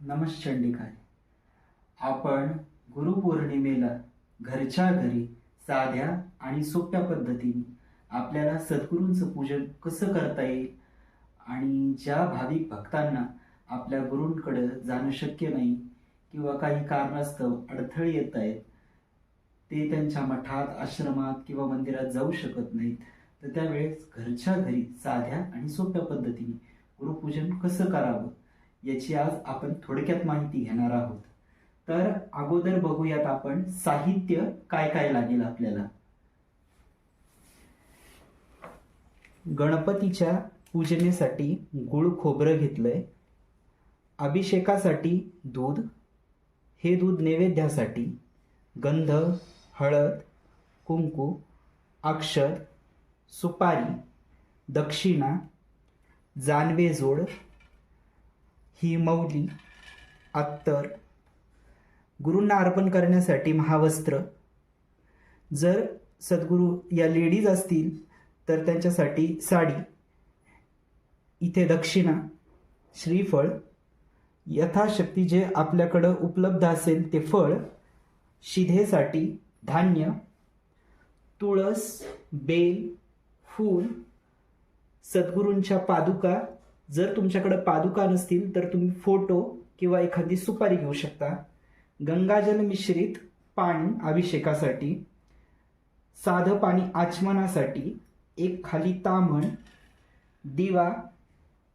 नमश्चंडिकाय. आपण गुरुपौर्णिमेला घरच्या घरी साध्या आणि सोप्या पद्धतीने आपल्याला सद्गुरूंचं पूजन कसं करता येईल आणि ज्या भाविक भक्तांना आपल्या गुरूंकडं जाणं शक्य नाही किंवा काही कारणास्तव अडथळे येत आहेत ते त्यांच्या मठात आश्रमात किंवा मंदिरात जाऊ शकत नाहीत तर त्यावेळेस घरच्या घरी साध्या आणि सोप्या पद्धतीने गुरुपूजन कसं करावं? याची आज आपण थोडक्यात माहिती घेणार आहोत. तर अगोदर बघूयात आपण साहित्य काय काय लागेल आपल्याला. गणपतीच्या पूजनेसाठी गुळ खोबरं घेतलंय. अभिषेकासाठी दूध. हे दूध नैवेद्यासाठी गंध हळद कुंकू अक्षर सुपारी दक्षिणा जानवे जोड ही मौली अत्तर गुरूंना अर्पण करण्यासाठी महावस्त्र. जर सद्गुरू या लेडीज असतील तर त्यांच्यासाठी साडी. इथे दक्षिणा श्रीफळ. यथाशक्ती जे आपल्याकडं उपलब्ध असेल ते फळ शिधेसाठी धान्य तुळस बेल फूल सद्गुरूंच्या पादुका जर तुमच्याकडे पादुका नसतील तर तुम्ही फोटो किंवा एखादी सुपारी घेऊ शकता. गंगाजल मिश्रित पाणी अभिषेकासाठी साधं पाणी आचमनासाठी एक खाली तामण दिवा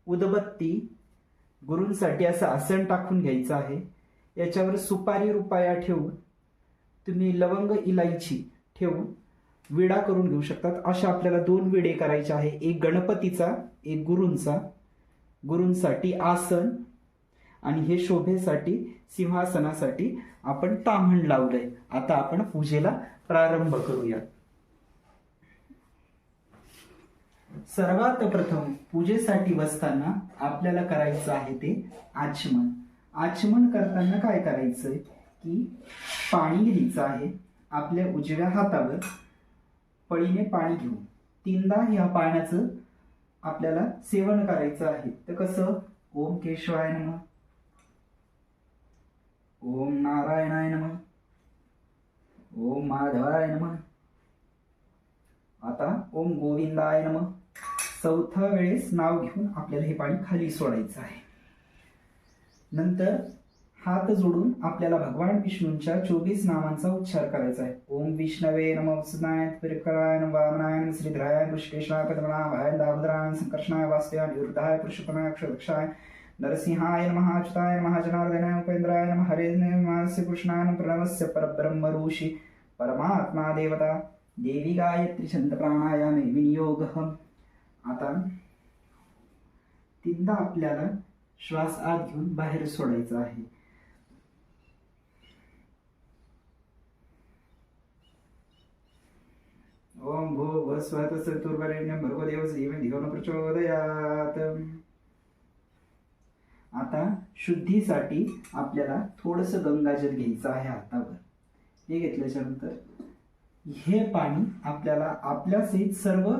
उदबत्ती गुरूंसाठी असं आसन टाकून घ्यायचं आहे. याच्यावर सुपारी रुपया ठेवून तुम्ही लवंग इलायची ठेवून विडा करून घेऊ शकतात. अशा आपल्याला दोन विडे करायचे आहे. एक गणपतीचा एक गुरूंचा. गुरूंसाठी आसन आणि हे शोभेसाठी सिंहासनासाठी आपण ताम्हण लावलंय. आता आपण पूजेला प्रारंभ करूया. सर्वात प्रथम पूजेसाठी बसताना आपल्याला करायचं आहे ते आचमन. आचमन करताना काय करायचंय? की पाणी घ्यायचं आहे आपल्या उजव्या हातावर पळीने पाणी घेऊन. तीनदा ह्या पाण्याचं आपल्याला सेवन करायचं आहे. तर कसं? ओम केशवाय नम. ओम नारायणाय नम. ओम माधवाय नम. आता ओम गोविंदाय नम. चौथ्या वेळेस नाव घेऊन आपल्याला हे पाणी खाली सोडायचं आहे. नंतर हात जोडून आपल्याला भगवान विष्णूंच्या चोवीस नामांचा उच्चार करायचा आहे. ओम विष्णवे नम वसुदाय त्रिकराय नम वामनाय श्रीधराय ऋषिकेशाय पद्मनाभाय दामोदराय संकर्षणाय वास्तव्याय निरुद्धाय पुरुषपणाय अक्षरक्षाय नरसिंहाय नमः महाजनार्दनाय उपेंद्राय हरे नमस्य कृष्णाय प्रणवस्य परब्रह्म ऋषि परमात्मा देवता देवी गायत्री छंद प्राणायामे विनियोग. आता तीनदा आपल्याला श्वास आत घेऊन बाहेर सोडायचा आहे. ओम भो भस्वत चतुर्वरेण्यं भर्गदेव श्रीमन् प्रचोदयात. आता शुद्धीसाठी आपल्याला थोडस गंगाजल घ्यायचं आहे हातावर हे घेतल्याच्या नंतर हे पाणी आपल्याला आपल्या सहित सर्व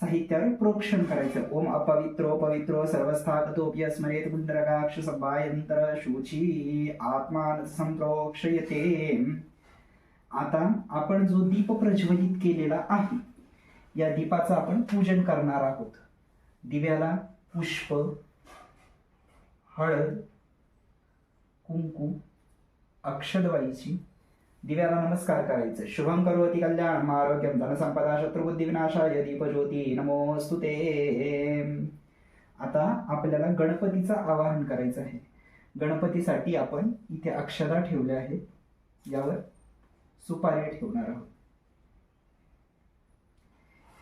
साहित्यावर प्रोक्षण करायचं. ओम अपवित्रो पवित्रो सर्वस्थागतोपि स्मरेत गुंडरगाक्ष सभायंत्र शुची आत्मान संप्रोक्षयते. आता आपण जो दीप प्रज्वलित केलेला आहे या दीपाचं आपण पूजन करणार आहोत. दिव्याला पुष्प हळद कुंकू अक्षदवाईची दिव्याला नमस्कार करायचं. शुभम करोती कल्याण आरोग्यम धनसंपदा शत्रुबुद्धी विनाशाय दीपज्योती नमोस्तु ते. आता आपल्याला गणपतीचं आवाहन करायचं आहे. गणपतीसाठी आपण इथे अक्षदा ठेवल्या आहेत. यावर सुपारी ठेवणार आहोत.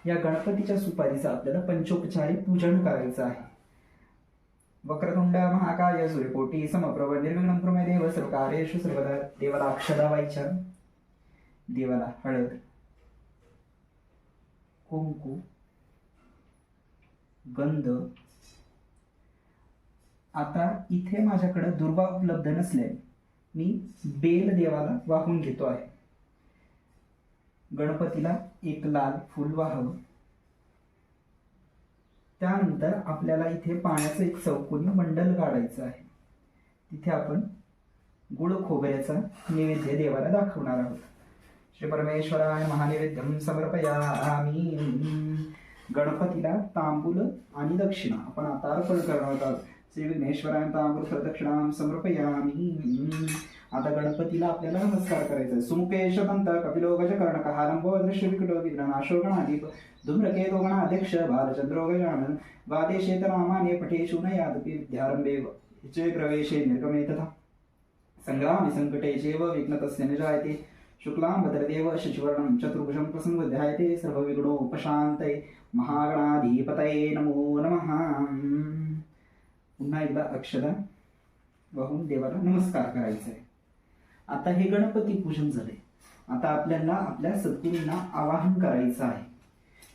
या गणपतीच्या सुपारीचं आपल्याला पंचोपचारी पूजन करायचं आहे. वक्रतुंड महाकाय सूर्यकोटी समप्रभ निर्विघ्नं प्रमे देव सर्व कार्येषु सर्वदा देवाला अक्षदा व्हायच्या देवाला हळद कुंकू गंध. आता इथे माझ्याकडे दुर्वा उपलब्ध नसल्याने मी बेल देवाला वाहून घेतो आहे. गणपतीला एक लाल फूल वाहावं. त्यानंतर आपल्याला इथे पाण्याचं एक चौकोनी मंडल काढायचं आहे. तिथे आपण गुळ खोबऱ्याचा नैवेद्य देवाला दाखवणार आहोत. श्री परमेश्वराय महानैवेद्यम समर्पयामी. गणपतीला तांबूल आणि दक्षिणा आपण आता अर्पण करणार आहोत. श्री विघ्नेश्वराय तांबूल प्रदक्षिणाम समर्पयामी. आता गणपतीला आपल्याला नमस्कार करायचा आहे सुमुखेश दंत कपिलो गजकर्णक हालंबो दृश्य विकटो विघ्नाशो गणाधिप धूम्रकेतो अध्यक्ष बालचंद्रो गजानन वादेशेत नामाने पठेषु न यादपि विद्यारंभे च प्रवेशे निर्गमे तथा संग्रामे संकटे चैव विघ्नतस्य निजायते शुक्लां भद्रदेव शशिवर्णं चतुर्भुजं प्रसंवध्यायते सर्वविघ्नोपशान्तये महागणाधिपतये नमो नमः। पुन्हा एकदा अक्षदा वाहून देवाला नमस्कार करायचा आहे आता हे गणपती पूजन झाले. आता आपल्याला आपल्या सद्गुरूंना आवाहन करायचं आहे.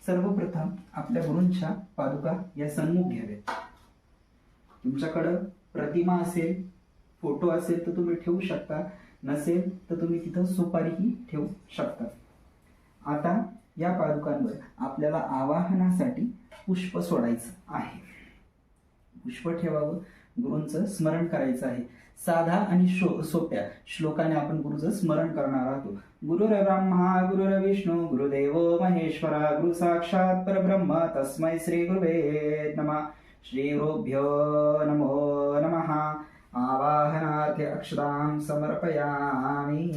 सर्वप्रथम आपल्या गुरूंच्या पादुका या सन्मुख घ्याव्यात. तुमच्याकडं प्रतिमा असेल फोटो असेल तर तुम्ही ठेवू शकता. नसेल तर तुम्ही तिथं सुपारीही ठेवू शकता. आता या पादुकांवर आपल्याला आवाहनासाठी पुष्प सोडायचं आहे. पुष्प ठेवावं गुरूंचं स्मरण करायचं आहे. साधा आणि शो सोप्या श्लोकाने आपण गुरुचं स्मरण करणार आहोत. गुरुर ब्रह्मा गुरुर विष्णू गुरुदेव महेश्वरा गुरु साक्षात परब्रह्म तस्मै श्री गुरुवे नम. श्री गुरुभ्यो नमो नमः. आवाहनार्थे अक्षरां समर्पयामी.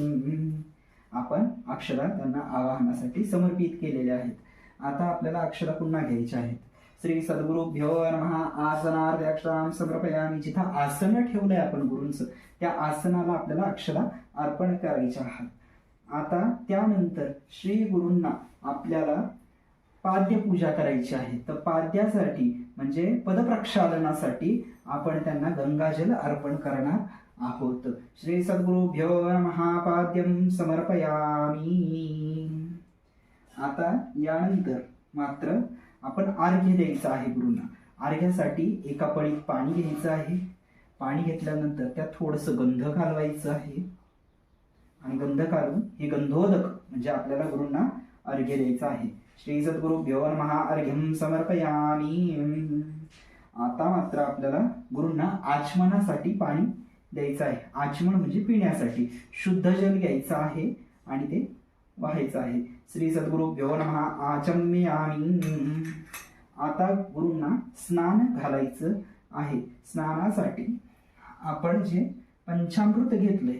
आपण अक्षरा त्यांना आवाहनासाठी समर्पित केलेल्या आहेत. आता आपल्याला अक्षरा पुन्हा घ्यायच्या आहेत. श्री सद्गुरुभ्यो नमः. आसनार्थ अक्षरां समर्पयामी. जिथं आसन ठेवलंय आपण गुरूंचं त्या आसनाला आपल्याला अक्षरा अर्पण करायच्या आहात. आता त्यानंतर श्री गुरूंना आपल्याला पाद्य पूजा करायची आहे. तर पाद्यासाठी म्हणजे पदप्रक्षालनासाठी आपण त्यांना गंगाजल अर्पण करणार आहोत. श्री सद्गुरुभ्यो नमः. पाद्यम समर्पयामी. आता यानंतर मात्र आपण अर्घ्य द्यायचं आहे गुरुंना. अर्घ्यासाठी एका पळीत पाणी घ्यायचं आहे. पाणी घेतल्यानंतर त्यात थोडंसं गंध घालवायचं आहे. आणि गंध घालून हे गंधोदक म्हणजे आपल्याला गुरुंना अर्घ्य द्यायचं आहे. श्री सद्गुरुभ्यो नमः महाअर्घ्यम समर्पयामी. आता मात्र आपल्याला गुरुंना आचमनासाठी पाणी द्यायचं आहे. आचमन म्हणजे पिण्यासाठी. शुद्ध जल घ्यायचं आहे आणि ते व्हायचं आहे श्री सद्गुरुभ्यो नमः. आचम्यामी. आता गुरुंना स्नान घालायचं आहे. स्नानासाठी आपण जे पंचामृत घेतले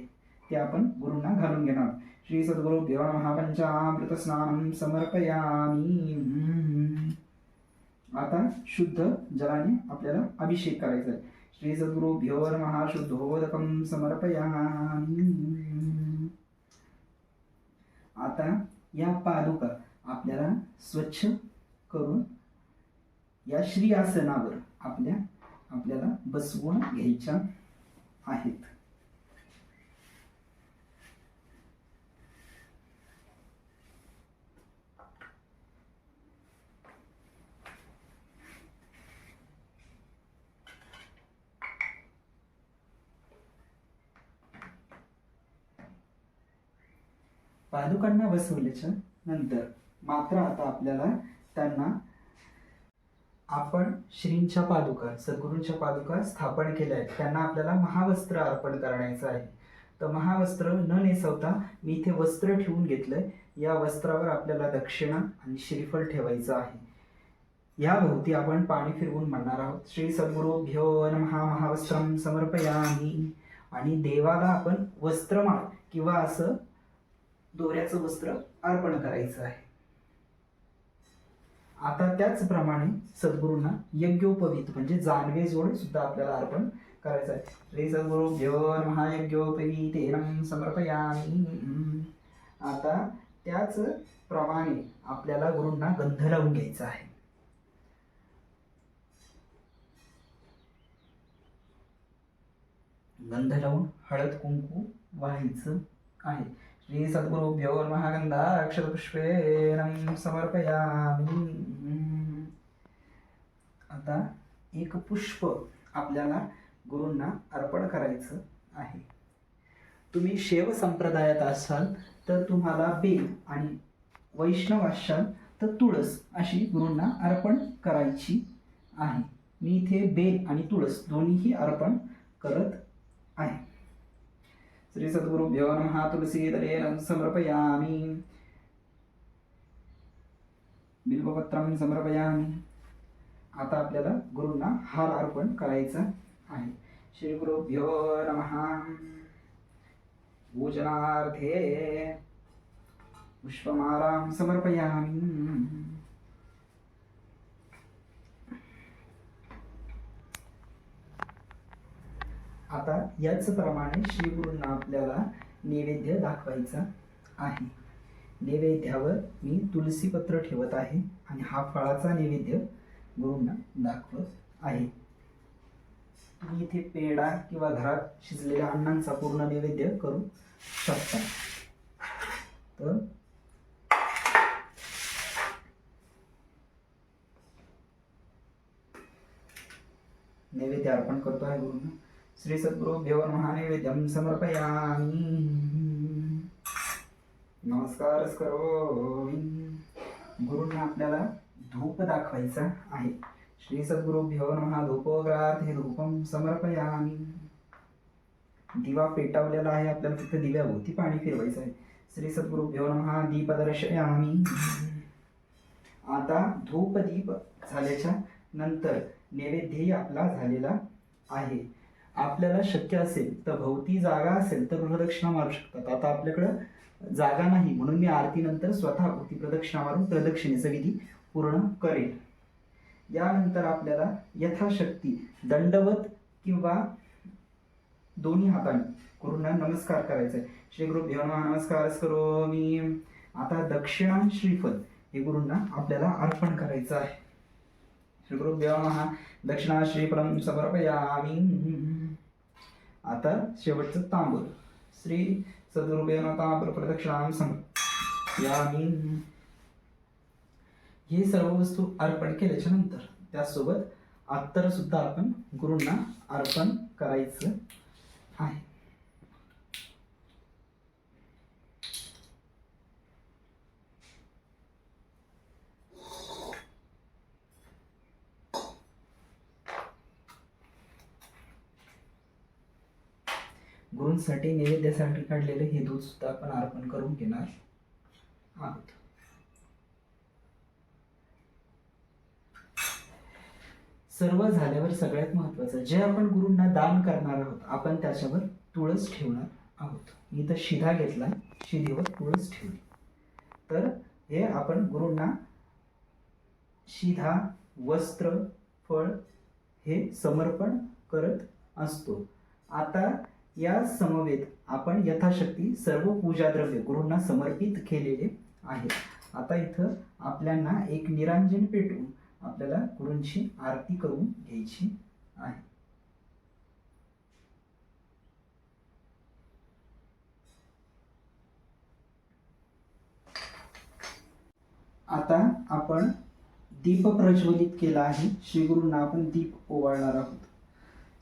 ते आपण गुरुंना घालून घेणार. श्री सद्गुरु नमः. पंचामृत स्नानं समर्पयामी. आता शुद्ध जलाने आपल्याला अभिषेक करायचा आहे. श्री सद्गुरु भ्योर महाशुद्धोदकम समर्पयामी. आता या पादुका आपल्याला स्वच्छ करून या श्री आसनावर आपल्या आपल्याला बसवून घ्यायच्या आहेत. पादुकांना बसवल्याच्या नंतर मात्र आता आपल्याला त्यांना आपण श्रींच्या पादुका सद्गुरूंच्या पादुका स्थापन केल्या आहेत. त्यांना आपल्याला महावस्त्र अर्पण करायचं आहे. तर महावस्त्र न नेसवता मी इथे वस्त्र ठेवून घेतलंय. या वस्त्रावर आपल्याला दक्षिणा आणि श्रीफळ ठेवायचं आहे. या भोवती आपण पाणी फिरवून म्हणणार आहोत. श्री सद्गुरुभ्यो महा महावस्त्रम समर्पयामी. आणि देवाला आपण वस्त्रमाळ किंवा असं दोऱ्याचं वस्त्र अर्पण करायचं आहे. आता त्याचप्रमाणे सद्गुरूंना यज्ञोपवीत म्हणजे जानवे जोड सुद्धा आपल्याला अर्पण करायचं आहे. श्री सद्गुरुभ्यो महायज्ञोपवीतेनं समर्पयामी. आता त्याच प्रमाणे आपल्याला गुरूंना गंध लावून घ्यायचा आहे. गंध लावून हळद कुंकू व्हायचं आहे. श्री सद्गुरुभ्यो महागंधा अक्षरपुष्पेनं समर्पयामी। आता एक पुष्प आपल्याला गुरूंना अर्पण करायचं आहे. तुम्ही शेव संप्रदायात असाल तर तुम्हाला बेल आणि वैष्णव असाल तर तुळस अशी गुरूंना अर्पण करायची आहे. मी इथे बेल आणि तुळस दोन्हीही अर्पण करत आहे. श्री सद्गुरुभ्यो नमः तुलसीदले समर्पयामि। बिल्वपत्रं समर्पयामि। आता आपल्याला गुरूंना हार अर्पण करायचा आहे. श्री गुरुभ्यो नमः। पूजनार्थे पुष्पमालां समर्पयामि। आता याचप्रमाणे श्रीगुरूंना आपल्याला नैवेद्य दाखवायचा आहे. नैवेद्यावर मी तुलसीपत्र ठेवत आहे आणि हा फळाचा नैवेद्य गुरूंना दाखवत आहे. तुम्ही इथे पेढा किंवा घरात शिजलेल्या अण्णांचा पूर्ण नैवेद्य करू शकता. तर नैवेद्य अर्पण करतो आहे गुरुंना. श्री सद्गुरुभ्यो महानैवेद्यम समर्पयामि. नमस्कार करो गुरुंना आपल्याला धूप दाखवायचा आहे. श्री सद्गुरुभ्यो नमः. हे धूपम समर्पयामि. दिवा पेटावलेला आहे आपल्याला. फक्त दिव्याभोवती पाणी फिरवायचं आहे. श्री सद्गुरुभ्यो नमः. दीप दर्शयामि. आता धूप दीप झाल्याच्यानंतर नैवेद्यही आपला झालेला आहे. आपल्याला शक्य असेल तर भोवती जागा असेल तर प्रदक्षिणा मारू शकतात. आता आपल्याकडं जागा नाही म्हणून मी आरतीनंतर स्वतः भोवती प्रदक्षिणा मारून प्रदक्षिणेचा विधी पूर्ण करेल यानंतर आपल्याला यथाशक्ती दंडवत किंवा दोन्ही हाताने गुरुंना नमस्कार करायचा आहे श्री गुरु नमस्कार करो मी आता दक्षिणा श्रीफल हे गुरुंना आपल्याला अर्पण करायचं आहे. श्री गुरु नमः. दक्षिणा श्रीफलम समर्पयामी. आता शेवटचं तांबूल. श्री सद्गुरुदेव तांबूल प्रदक्षिणाम समर्पयामी हे सर्व वस्तू अर्पण केल्याच्यानंतर त्यासोबत अत्तर सुद्धा आपण गुरूंना अर्पण करायचं आहे. गुरूंसाठी नैवेद्यासाठी काढलेले हे दूध सुद्धा आपण अर्पण करून घेणार आहोत. सर्व झाल्यावर सगळ्यात महत्वाचं जे आपण गुरूंना दान करणार आहोत आपण त्याच्यावर तुळस ठेवणार आहोत. मी तर शिधा घेतला शिधीवर तुळस ठेवली. तर हे आपण गुरूंना शिधा वस्त्र फळ हे समर्पण करत असतो. आता या समवेत आपण यथाशक्ती सर्व पूजा द्रव्य गुरूंना समर्पित केलेले आहे. आता इथं आपल्याला एक निरांजन पेटवून आपल्याला गुरूंची आरती करून घ्यायची आहे. आता आपण दीप प्रज्वलित केला आहे. श्री गुरूंना आपण दीप ओवाळणार आहोत.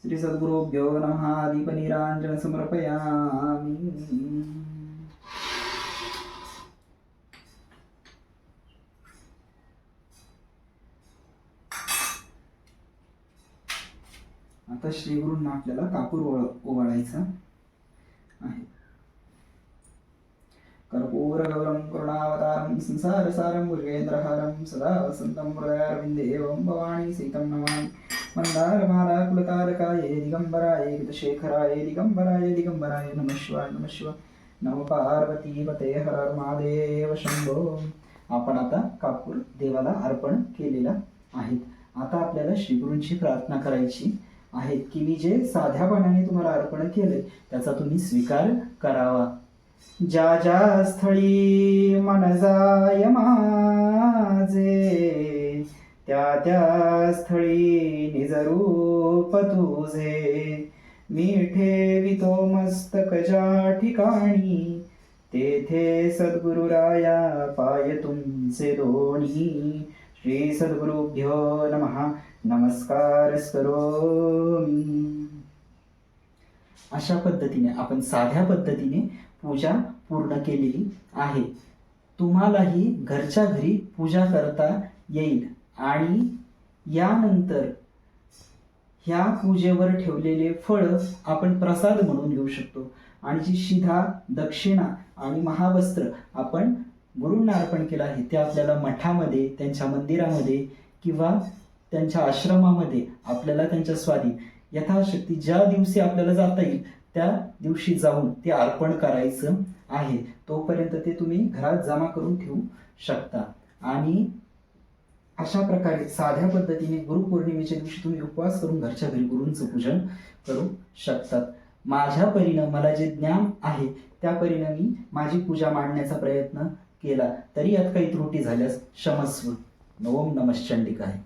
श्री सद्गुरुभ्यो नमः दीप निरांजन समर्पयामी आता श्री गुरूंना आपल्याला कापूर ओळ ओवाळायचा आहे. कर्पूर गौरम करुणावतारम संसार सारम मुर्गेंद्रहारम सदा वसंतम हृदयारविंदे एवं भवानी सीतं नमामि। मन्दारमाला कुलतारकाये दिगंबराये गतशेखराय दिगंबराय दिगंबराय नमः शिवाय नमः शिवाय। नम पार्वती पते हर महादेव शंभो। आपण आता कापूर देवाला अर्पण केलेला आहे आता आपल्याला श्रीगुरूंची प्रार्थना करायची आहेत की मी जे साध्या पाण्याने तुम्हाला अर्पण केले त्याचा तुम्ही स्वीकार करावा. ज्या ज्या स्थळी मन जाय माझे त्या त्या स्थळी निजरूप तुझे. मी ठेवितो मस्तक ज्या ठिकाणी तेथे सद्गुरुराया पाय तुमचे दोन्ही. श्री सद्गुरुभ्यो नमः. नमस्कार करोमी अशा पद्धतीने आपण साध्या पद्धतीने पूजा पूर्ण केलेली आहे. तुम्हालाही घरच्या घरी पूजा करता येईल. आणि यानंतर ह्या पूजेवर ठेवलेले फळ आपण प्रसाद म्हणून घेऊ शकतो. आणि जी शिधा दक्षिणा आणि महावस्त्र आपण गुरूंना अर्पण केलं आहे ते आपल्याला मठामध्ये त्यांच्या मंदिरामध्ये किंवा त्यांच्या आश्रमामध्ये आपल्याला त्यांच्या स्वाधीन यथाशक्ती ज्या दिवशी आपल्याला जाता येईल त्या दिवशी जाऊन ते अर्पण करायचं आहे. तोपर्यंत ते तुम्ही घरात जमा करून ठेवू शकता. आणि अशा प्रकारे साध्या पद्धतीने गुरुपौर्णिमेच्या दिवशी तुम्ही उपवास करून घरच्या घरी गुरूंचं पूजन करू शकतात. माझ्या परीनं मला जे ज्ञान आहे त्या परीनं मी माझी पूजा मांडण्याचा प्रयत्न केला तरी यात काही त्रुटी झाल्यास क्षमस्व. नवम नमश्चंडिकाय